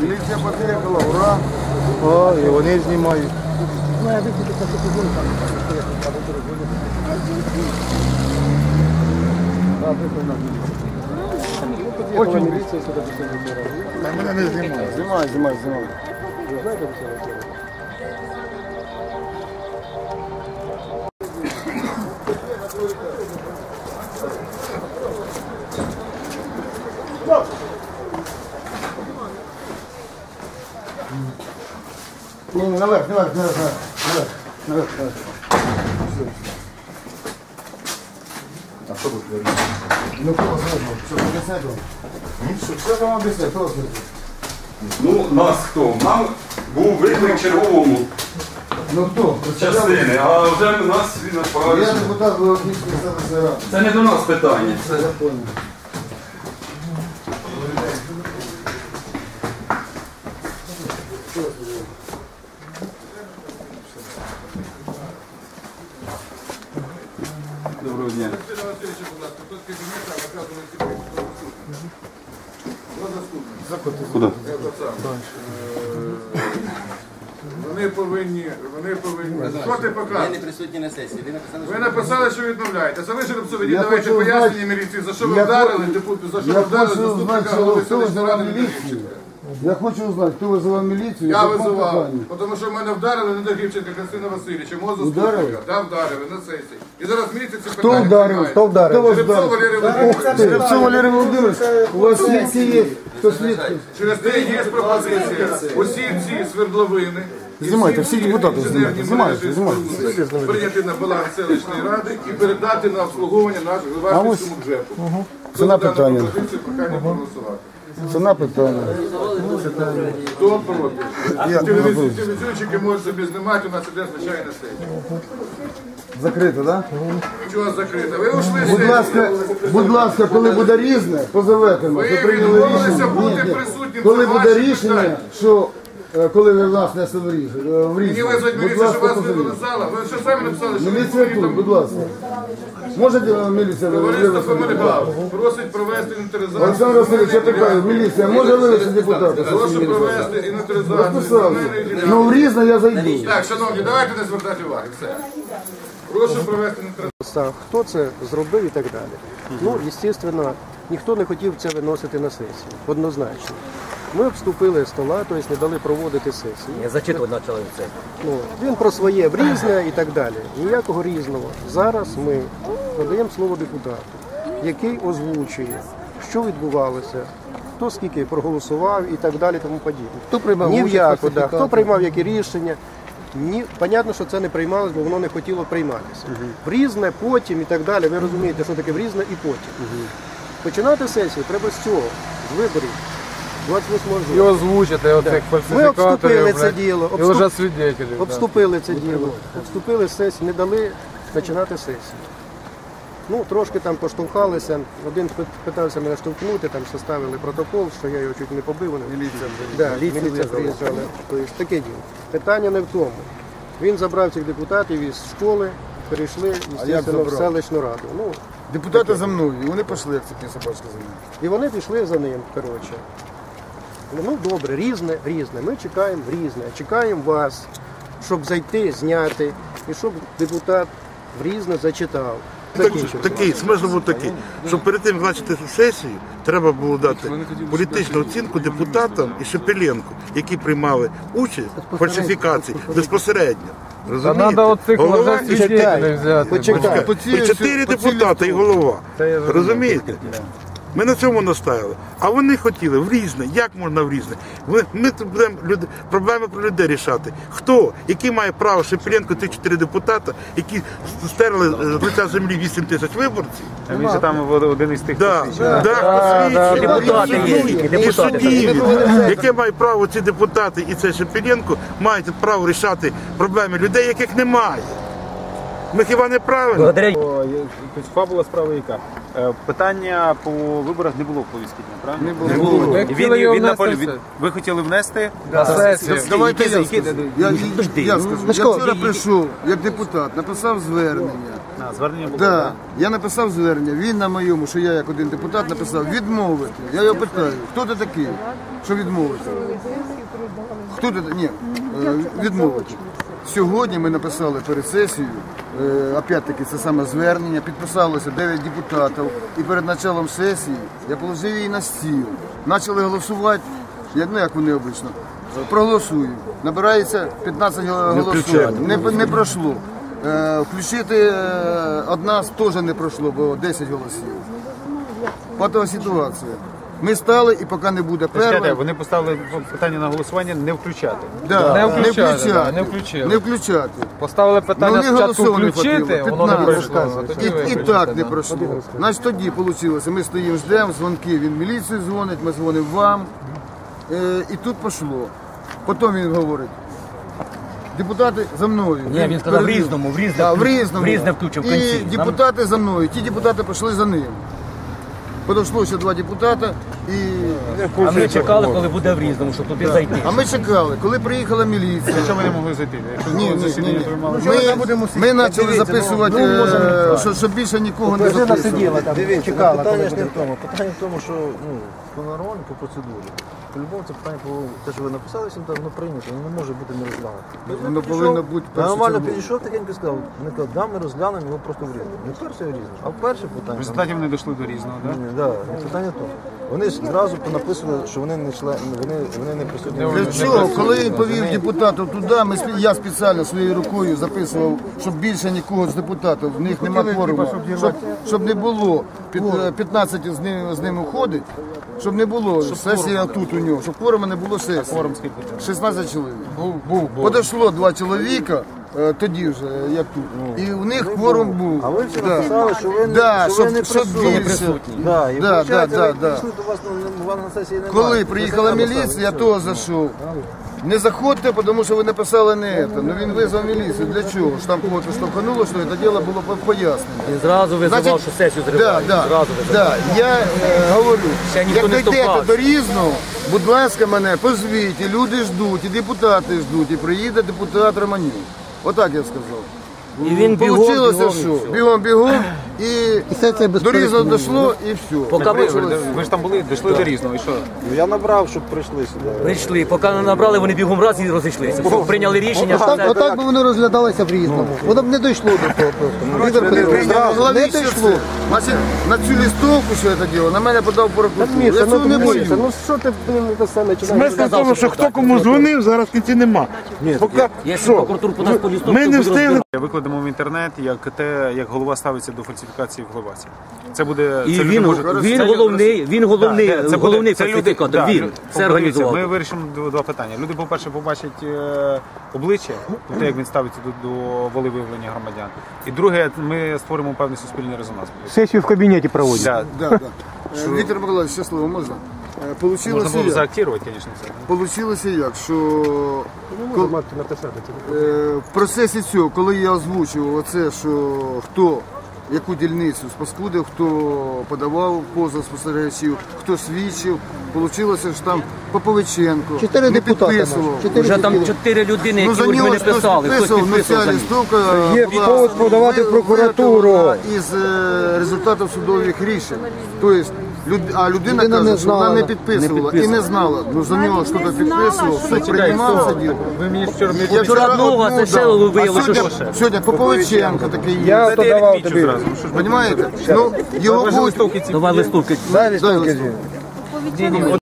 Міліція поїхала, ура! О, і вони знімають. Очень міліція сюди пішла. Та мене не знімає. Знімай, знімай, знімай. Ні, ні, наверх, наверх, наверх, наверх, наверх, наверх. А що тут? Ну, хто вас? Що, об'ясняйте вам? Що вам об'ясняти? Хто вас? Ну, нас хто? Нам був виклик черговому Ну хто? Частини, а вже нас він Я відправився. депутат Володимирської селищної ради. Це не до нас питання. Це Я понял. Доброго дня. Куди? Вони повинні, вони повинні. Що ти Я показуєш? не присутній на сесії. Ви написали, Ви що написали, що відмовляєте. Залишили б Я давайте хочу пояснення міліції, за що ви Я вдарили, хочу- депутат, за що Я ви вдарили хочу заступника кто, голови селищної ради милицию. Дмитрівченка. Я хочу узнать, кто вызывал милицию. Я визивав, тому що в мене вдарили не до Гівченка Костина Васильовича, мого Ударили? заступника. Та вдарили на сесії. І зараз міліція це Кто питання ударил? Кто ударил? Кто вас Жеребцов ударил? Валерій Володимирович. Валерий Владимирович, у вас свідки є? Хто свідки? Через те є пропозиція. Усі ці свердловини. Знімайте, всі депутати знімайте, знімайте, знімайте. Прийняти на баланс селищної ради і передати на обслуговування нашого Івашківському ЖЕПу. Це на питання. прохання проголосувати. Ціна питання. Хто проти? Я можуть собі знімати, у нас іде звичайна сесія. Закрито, так? Чого закрита? Ви ушли з Будь ласка, будь ласка, коли буде різне, позовете нас. Ви Ви відмовилися бути Ні, ні. присутнім, Коли буде рішення, що е, коли ви нас несете в рішення, в Мені визвать міліцію, що вас вивели позовіть. Ви що самі написали, що ви Міліція тут, будь ласка. Можете е, міліція Товариство вивезти просить провести інвентаризацію. Олександр Васильович, я питаю, міліція може вивезти депутата? Прошу провести інвентаризацію земельної ділянки. Ну в різне я зайду. Так, шановні, давайте не звертати уваги. Все. Прошу провести інвентаризацію. Хто це зробив і так далі. Ну, звісно, ніхто не хотів це виносити на сесію, однозначно. Ми обступили стола, тобто не дали проводити сесію. Я зачитувати почали це. Ну, він про своє в різне і так далі. Ніякого різного. Зараз ми надаємо слово депутату, який озвучує, що відбувалося, хто скільки проголосував і так далі, тому подібне. Хто приймав Ні в яку, да. хто приймав які рішення. Ні, понятно, що це не приймалось, бо воно не хотіло прийматися. В різне, потім і так далі. Ви розумієте, що таке в різне і потім. Починати сесію треба з цього, з виборів. 28 І жовтня. озвучити оцих Ми фальсифікаторів. обступили це блядь, діло. І обступ- вже свідетелів. да. Обступили це діло, обступили сесію, не дали починати сесію. Ну, трошки там поштовхалися. Один пи- питався мене штовхнути, там составили протокол, що я його чуть не побив. Вони- Да, міліція приїжджала. Тобто таке діло. Питання не в тому. Він забрав цих депутатів із школи, перейшли естественно, в забрав? селищну раду. Ну, Депутати за мною, і вони пішли, як цепні собачки за мною. і вони пішли за ним, коротше. Ну добре, різне, різне. Ми чекаємо різне. Чекаємо вас, щоб зайти, зняти, і щоб депутат в різне зачитав. Закінчив. Такий смисл був такий, що перед тим як почати сесію, треба було дати політичну оцінку депутатам і Шепеленку, які приймали участь в фальсифікації безпосередньо. Розумієте? Голова і. Почекай. Чотири депутати і голова. Розумієте? Ми на цьому настояли. А вони хотіли в різне. Як можна в різне? Ми, ми тут будемо люди, проблеми про людей рішати. Хто, який має право Шепеленко, тих чотири депутата, які стерли е, з лиця землі 8 тисяч виборців? А він же там один із тих, Да, хто да, да, Депутати є, і судді, яке мають право ці депутати і цей Шепеленко мають право рішати проблеми людей, яких немає. Ми хіба не правильно? Благодаря тобто фабула справи яка? Е, Питання по виборах не було в повістки дня, правильно? Не було. І хотіли його він, внести наполю- в він- ви хотіли внести? На сесію. Давайте я скажу. Я, Подожди. я скажу. Я вчора прийшов як депутат, написав звернення А, звернення було. Да, я написав звернення, він на моєму, що я як один депутат написав відмовити. Я його питаю, хто ти такий, що відмовити? Хто ти? Ні, е, відмовити. Сьогодні ми написали перед сесією, е, опять-таки це саме звернення, підписалося 9 депутатів. І перед початком сесії я положив її на стіл. Почали голосувати, як, ну як вони обично. Проголосую. Набирається 15 голосів. Не, не пройшло. Е, Включити е, одна теж не пройшло, бо 10 голосів. Патова ситуація. Ми стали і поки не буде перше. вони поставили питання на голосування не включати. Да, Не не включати, включати. да, не включили. Не включати. Поставили Ну, питання не спочатку включити, воно не пройшло. а І, і так не пройшло. Значить тоді вийшло. Ми стоїмо, ждемо, дзвонки, він міліцію дзвонить, ми дзвонимо вам. Е, і тут пішло. Потім він говорить. Депутати за мною. Ні, він сказав в. Різному, в Різне Да, в. Різному. В Різне включив в кінці. І депутати за мною. Ті депутати пішли за ним. Подійшло два депутата і. А ми чекали, коли буде в Різному, щоб туди зайти. А ми чекали, коли приїхала міліція. Що ви не могли зайти? Якщо Ні, ні, ні, засідання ні. приймали. Ми, ми почали записувати, е, що, що більше нікого не зайти. Дивіться, питання ж не в тому. Питання в тому, що ну, по нормально, по процедурі. По-любому це питання, по те, що ви написали, всім воно прийнято, воно не може бути не розглянуто. Воно повинно бути Я нормально підійшов, тихенько сказав, не казав, да, ми розглянемо його просто в різне. Не перше в різне, а в перше В питання. результаті вони дійшли до різного, так? Ні, да, не питання то. Вони ж зразу написали, що вони не член, вони, вони не присутні. Для чого? Коли він повів депутатів туди, ми, спі- я спеціально своєю рукою записував, щоб більше нікого з депутатів, в них нема кворуму, щоб, щоб не було, під, е, 15 з ними, з ними входить, щоб не було сесія тут у нього, щоб кворума не було сесії. Форум скільки? 16 чоловік. Був, був, Подійшло два чоловіка, е, тоді вже, як тут. І у них кворум був. А ви всі Да. написали, що ви не, Да, що щоб- ви не щоб присутні. більше. Да, і Да, виходить, да, да, ви да. прийшли до вас, ну, вам на сесії немає. Коли приїхала міліція, я того зайшов. Не заходьте, тому що ви написали не це. Ну він визвав міліцію. Для чого? Що там кого-то штовхануло, що це діло було по- пояснено. Він зразу визивав, Значить, що сесію Да, зривають. да, Зразу визивав. да. Я е, говорю, Ще ніхто як не дійдете штовхався. до різного, будь ласка, мене позвіть, і люди ждуть, і депутати ждуть, і приїде депутат Романюк. Отак я сказав. І він бігом, Получилося, бігом, і що все. бігом, бігом, і, до різного дійшло, і все. Поки Ви, ви ж там були, дійшли до різного. І що? Ну, Я набрав, щоб прийшли сюди. прийшли, поки не набрали, вони бігом раз і розійшлися. Щоб прийняли рішення, що Отак, це... отак би воно розглядалося в різному. Воно б не дійшло до того просто. Віктор Петрович, Зразу не дійшло. Значить, на цю листовку, що це діло, на мене подав прокуратуру. Я цього не ну, боюсь. Ну що ти блін, це все починаєш? Смисл в тому, що хто кому дзвонив, зараз в кінці нема. Поки Якщо що? прокуратура подасть по лісту, Ми не буде встигли. Викладемо в інтернет, як те, як голова ставиться до фальсифікації в Глобасі. Це буде І це люди він, можуть- він головний, він головний, Да, це буде- головний це люди- фальсифікатор, да, він подивіться, організував. Ми вирішимо два- два питання. Люди, по-перше, побачать е, обличчя, тобто як він ставиться до, до волевиявлення громадян. І друге, ми створимо певний суспільний резонанс. Сесію в кабінеті проводять. Да. Да, да. Віктор Миколаївич, ще слово можна? Е, Можна Получилося було б як? заактувати, звісно, це. Получилося як, що кол- е, в процесі цього, коли я озвучував оце, що хто яку дільницю спаскудив, хто подавав позов спостерігачів, хто свідчив, вийшло, що там Поповиченко Чотири не депутати підписував. наші. Чотири Вже там чотири людини, Ну, які за от мене хтось писали, хтось підписував, ну ця за листовка Є була повод подавати в прокуратуру. із е, результатів судових рішень. Тобто, люд, а людина, Людина каже, не що вона не підписувала і не знала. Ну за нього щось підписував, все приймав сидів. діло. Ви мені вчора не Я Вчора одного, це ще А що сьогодні- Сьогодні Поповиченко такий є. Я то давав тобі. зразу. Ну, що ж? Ну, його будуть... Давай листовки. Дай листовки Ні, ні,